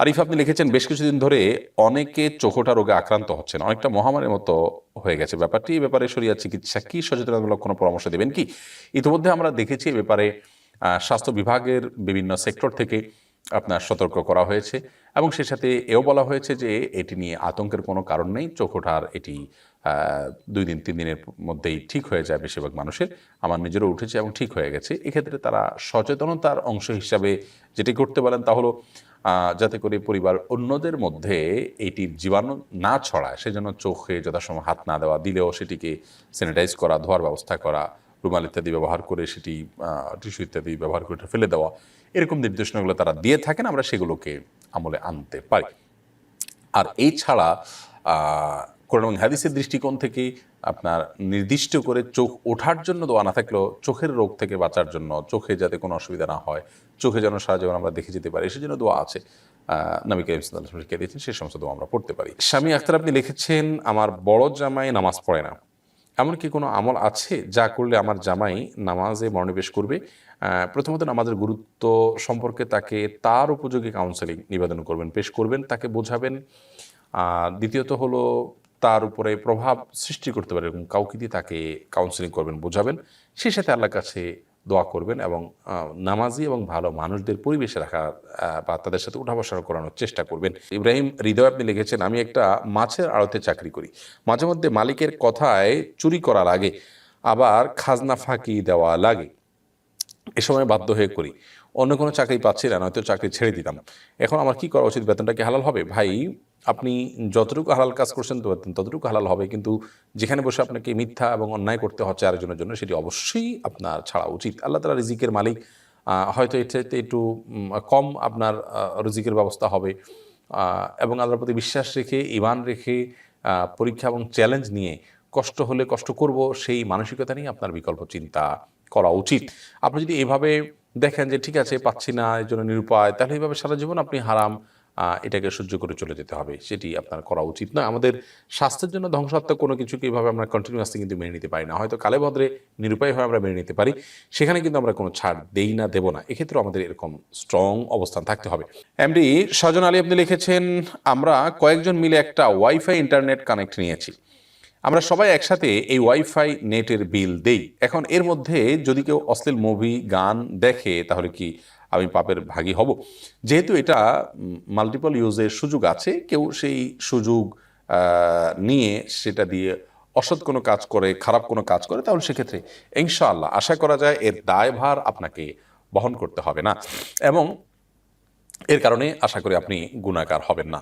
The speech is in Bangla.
আরিফ, আপনি লিখেছেন, বেশ কিছুদিন ধরে অনেকে চোখোটা রোগে আক্রান্ত হচ্ছেন। অনেকটা মহামারীর মতো হয়ে গেছে ব্যাপারটি। এই ব্যাপারে শরিয়া চিকিৎসা কি? সচেতনতামূলক কোনো পরামর্শ দেবেন কি? ইতিমধ্যে আমরা দেখেছি এ ব্যাপারে স্বাস্থ্য বিভাগের বিভিন্ন সেক্টর থেকে আপনার সতর্ক করা হয়েছে এবং সে সাথে এও বলা হয়েছে যে এটি নিয়ে আতঙ্কের কোনো কারণ নেই। চোখোটার এটি দুই দিন, তিন দিনের মধ্যেই ঠিক হয়ে যায় বেশিরভাগ মানুষের। আমার নিজেরও উঠেছে এবং ঠিক হয়ে গেছে। এক্ষেত্রে তারা সচেতনতার অংশ হিসাবে যেটি করতে পারেন তা হলো যাতে করে পরিবার অন্যদের মধ্যে এটির জীবাণু না ছড়ায়, সেজন্য চোখে যথাসময় হাত না দেওয়া, দিলেও সেটিকে স্যানিটাইজ করা, ধোয়ার ব্যবস্থা করা, রুমাল ইত্যাদি ব্যবহার করে সেটি টিস্যু ইত্যাদি ব্যবহার করে ফেলে দেওয়া, এরকম নির্দেশনাগুলো তারা দিয়ে থাকেন, আমরা সেগুলোকে আমলে আনতে পারি। আর এই ছাড়া কোরআন হাদিসের দৃষ্টিকোণ থেকে আপনার নির্দিষ্ট করে চোখ ওঠার জন্য দোয়া না থাকলেও চোখের রোগ থেকে বাঁচার জন্য চোখে যাতে কোনো অসুবিধা না হয়, চোখে যেন সারা জীবন আমরা দেখে যেতে পারি, সেজন্য দোয়া আছে। নবী করিম শিখিয়ে দিয়েছেন, সেই সমস্ত দোয়া আমরা পড়তে পারি। স্বামী আখতার আপনি লিখেছেন, আমার বড় জামাই নামাজ পড়ে না। এমন কি কোনো আমল আছে যা করলে আমার জামাই নামাজে মনোনিবেশ করবে? প্রথমত নামাজের গুরুত্ব সম্পর্কে তাকে তার উপযোগী কাউন্সেলিং নিবেদন করবেন, পেশ করবেন, তাকে বোঝাবেন। আর দ্বিতীয়ত হলো তার উপরে প্রভাব সৃষ্টি করতে পারে এরকম কাউকে দিয়ে তাকে কাউন্সেলিং করবেন বোঝাবেন সেই সাথে আল্লাহর কাছে দোয়া করবেন এবং নামাজি এবং ভালো মানুষদের পরিবেশে আহ, বা তাদের সাথে উঠা বসা করানোর চেষ্টা করবেন। ইব্রাহিম হৃদয় আপনি লিখেছেন আমি একটা মাছের আড়তে চাকরি করি। মাঝে মধ্যে মালিকের কথায় চুরি করা লাগে আবার খাজনা ফাঁকি দেওয়া লাগে। এ সময় বাধ্য হয়ে করি। অন্য কোনো চাকরি পাচ্ছি না নয়তো চাকরি ছেড়ে দিতাম। এখন আমার কি করা উচিত? বেতনটা কি হালাল হবে? ভাই আপনি যতটুকু হালাল কাজ করছেন তো ততটুকু হালাল হবে, কিন্তু যেখানে বসে আপনাকে মিথ্যা এবং অন্যায় করতে হচ্ছে আরেকজনের জন্য সেটি অবশ্যই আপনার ছাড়া উচিত। আল্লাহ তালা রিজিকের মালিক হয়তো এর চাইতে একটু কম আপনার রিজিকের ব্যবস্থা হবে। এবং আল্লাহর প্রতি বিশ্বাস রেখে ইমান রেখে পরীক্ষা এবং চ্যালেঞ্জ নিয়ে কষ্ট হলে কষ্ট করব, সেই মানসিকতা নিয়ে আপনার বিকল্প চিন্তা করা উচিত। আপনি যদি এভাবে দেখেন যে, ঠিক আছে, পাচ্ছি না এই জন্য নিরুপায় তাহলে এইভাবে সারা জীবন আপনি হারাম এটাকে সহ্য করে চলে যেতে হবে, সেটি আপনার করা উচিত নয়। আমাদের স্বাস্থ্যের জন্য ধ্বংসাত্মক কোনো কিছু কীভাবে আমরা কন্টিনিউয়াসলি কিন্তু মেনে নিতে পারি না। হয়তো কালে ভদ্রে নিরুপায় হয়ে আমরা মেনে নিতে পারি, সেখানে কিন্তু আমরা কোনো ছাড় দেই না, দেব না। এক্ষেত্রে আমাদের এরকম স্ট্রং অবস্থান থাকতে হবে। এমডি সজন আলী আপনি লিখেছেন, আমরা কয়েকজন মিলে একটা ওয়াইফাই ইন্টারনেট কানেক্ট নিয়েছি। আমরা সবাই একসাথে এই ওয়াইফাই নেটের বিল দেই। এখন এর মধ্যে যদি কেউ অশ্লীল মুভি গান দেখে, তাহলে কি আমি পাপের ভাগী হব? যেহেতু এটা মাল্টিপল ইউজের সুযোগ আছে, কেউ সেই সুযোগ নিয়ে সেটা দিয়ে অসৎ কোনো কাজ করে, খারাপ কোনো কাজ করে, তাহলে সেক্ষেত্রে ইনশাআল্লাহ আশা করা যায় এর দায়ভার আপনাকে বহন করতে হবে না। এবং এর কারণে আশা করি আপনি গুণাকার হবেন না।